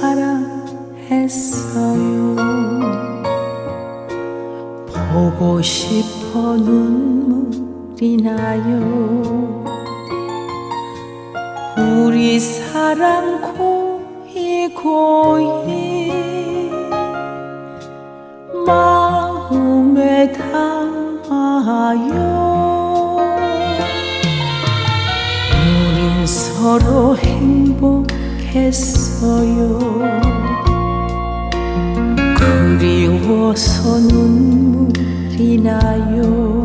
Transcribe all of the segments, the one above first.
사랑했어요. 보고 싶어 눈물이 나요. 우리 사랑 고이 고이 마음에 닿아요. 우린 서로 행복 했어요. 그리워서 눈물이 나요.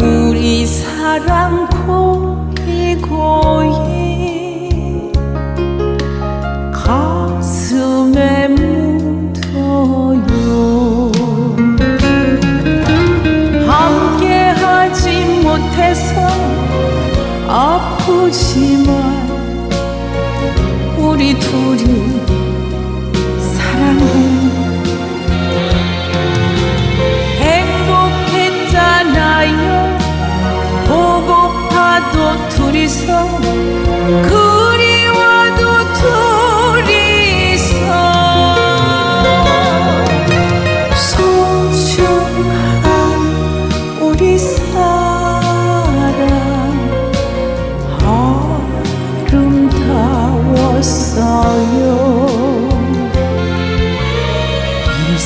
우리 사랑 우리 둘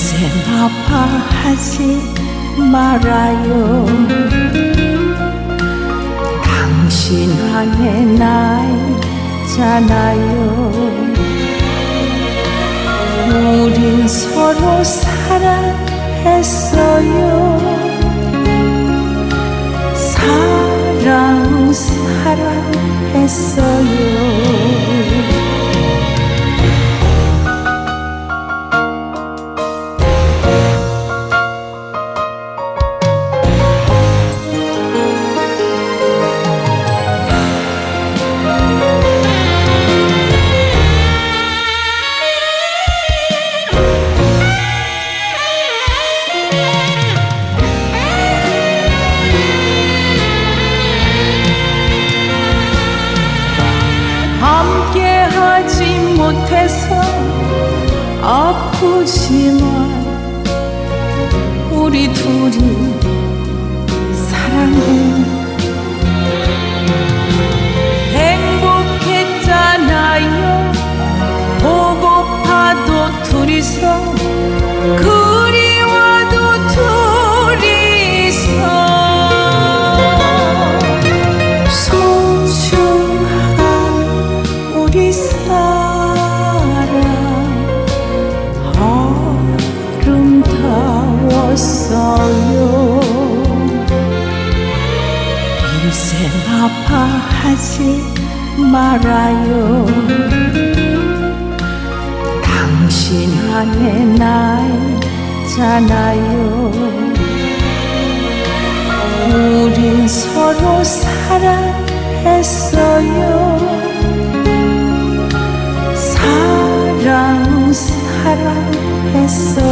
이젠 아파하지 말아요. 당신 안에 나 있잖아요. 우린 서로 사랑했어요. 사랑 사랑했어요 우리 둘이 이젠 아파하지 말아요. 당신 안에 나 있잖아요. 우린 서로 사랑했어요. 사랑 사랑했어요